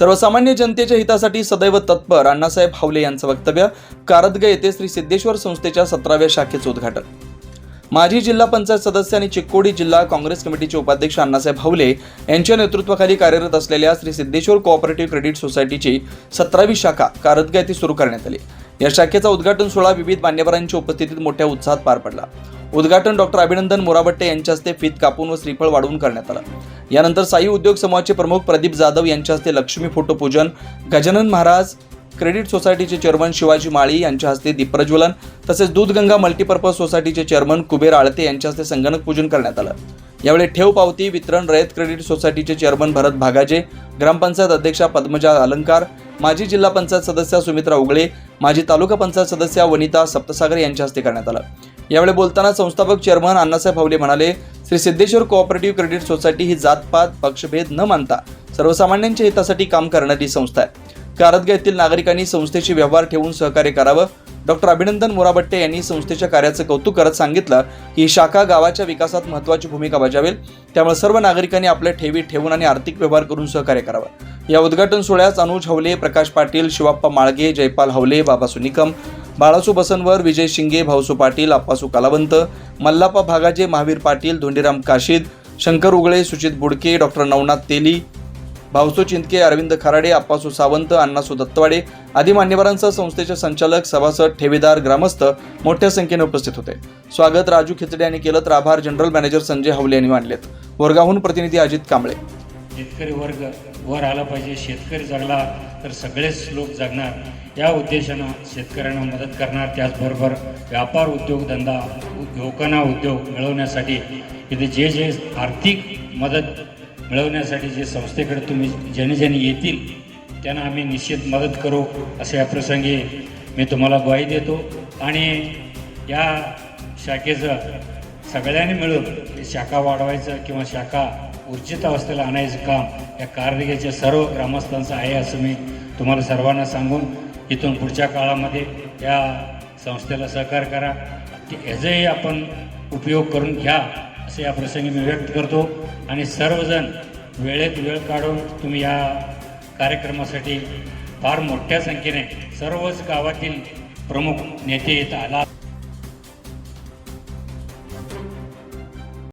सर्वसामान्य जनतेच्या हितासाठी सदैव तत्पर अण्णासाहेब हावले यांचं वक्तव्य कारदगा येथे श्री सिद्धेश्वर संस्थेच्या सतराव्या शाखेचं उद्घाटन. माजी जिल्हा पंचायत सदस्य आणि चिक्कोडी जिल्हा काँग्रेस कमिटीचे उपाध्यक्ष अण्णासाहेब भावले यांच्या नेतृत्वाखाली कार्यरत असलेल्या श्री सिद्धेश्वर कोऑपरेटिव्ह क्रेडिट सोसायटीची सतरावी शाखा कारदगा येथे सुरू करण्यात आली. या शाखेचा उद्घाटन सोहळा विविध मान्यवरांच्या उपस्थितीत मोठ्या उत्साहात पार पडला. उद्घाटन डॉक्टर अभिनंदन मोराबट्टे यांच्या हस्ते फीत कापून व श्रीफळ वाढवून करण्यात आलं. यानंतर साई उद्योग समूहाचे प्रमुख प्रदीप जाधव यांच्या हस्ते लक्ष्मी फोटो पूजन गजानन महाराज क्रेडिट सोसायटीचे चेअरमन शिवाजी माळी यांच्या हस्ते दीपप्रज्वलन तसेच दूधगंगा मल्टीपर्पज सोसायटीचे चेअरमन कुबेर आळते यांच्या हस्ते संगणक पूजन करण्यात आलं. यावेळी ठेव पावती वितरण रयत क्रेडिट सोसायटीचे चेअरमन भरत भागाजे ग्रामपंचायत अध्यक्षा पद्मजा अलंकार माजी जिल्हा पंचायत सदस्या सुमित्रा उगळे माजी तालुका पंचायत सदस्या वनिता सप्तसागर यांच्या हस्ते करण्यात आलं. यावेळी बोलताना संस्थापक चेअरमन अण्णासाहेब हवले म्हणाले Shri Siddheshwar cooperative credit society ही जातपात पक्षभेद न मानता सर्वसामान्यांच्या हितासाठी काम करणारी संस्था आहे. कारदगा येथील नागरिकांनी संस्थेशी व्यवहार ठेवून सहकार्य करावं. डॉक्टर अभिनंदन मोराबट्टे यांनी संस्थेच्या कार्याचं कौतुक करत सांगितलं की ही शाखा गावाच्या विकासात महत्त्वाची भूमिका बजावेल. त्यामुळे सर्व नागरिकांनी आपल्या ठेवी ठेवून आणि आर्थिक व्यवहार करून सहकार्य करावं. या उद्घाटन सोहळ्यास अनुज हवले प्रकाश पाटील शिवाप्पा माळगे जयपाल हवले बाबा सुनिकम बाळासू बसनवर विजय शिंगे भाऊसू पाटील आप्पासू कालावंत मल्लाप्पा भागाजे महावीर पाटील धोंडीराम काशीद शंकर उगळे सुचित बुडके डॉक्टर नवनाथ तेली भाऊसू चिंतके अरविंद खराडे आप्पासू सावंत अण्णासू दत्तवाडे आदी मान्यवरांसह संस्थेचे संचालक सभासद ठेवीदार ग्रामस्थ मोठ्या संख्येने उपस्थित होते. स्वागत राजू खिचडे यांनी केलं तर आभार जनरल मॅनेजर संजय हवले यांनी मानलेत. वर्गाहून प्रतिनिधी अजित कांबळे. शेतकरी वर्ग वर आला पाहिजे शेतकरी जगला तर सगळेच लोक जगणार. या उद्देशानं शेतकऱ्यांना मदत करणार. त्याचबरोबर व्यापार उद्योगधंदा लोकांना उद्योग मिळवण्यासाठी इथे जे जे आर्थिक मदत मिळवण्यासाठी जे संस्थेकडे तुम्ही ज्याने ज्याने येतील त्यांना आम्ही निश्चित मदत करू असे या प्रसंगी मी तुम्हाला ग्वाही देतो. आणि या शाखेचं सगळ्यांनी मिळून शाखा वाढवायचं किंवा शाखा उर्जित अवस्थेला आणायचं काम या कारगिरीच्या सर्व ग्रामस्थांचं आहे असं मी तुम्हाला सर्वांना सांगून इथून पुढच्या काळामध्ये या संस्थेला सहकार करा. की ह्याचाही आपण उपयोग करून घ्या असे या प्रसंगी मी व्यक्त करतो. आणि सर्वजण वेळेत वेळ काढून तुम्ही या कार्यक्रमासाठी फार मोठ्या संख्येने सर्वच गावातील प्रमुख नेते इथं आला.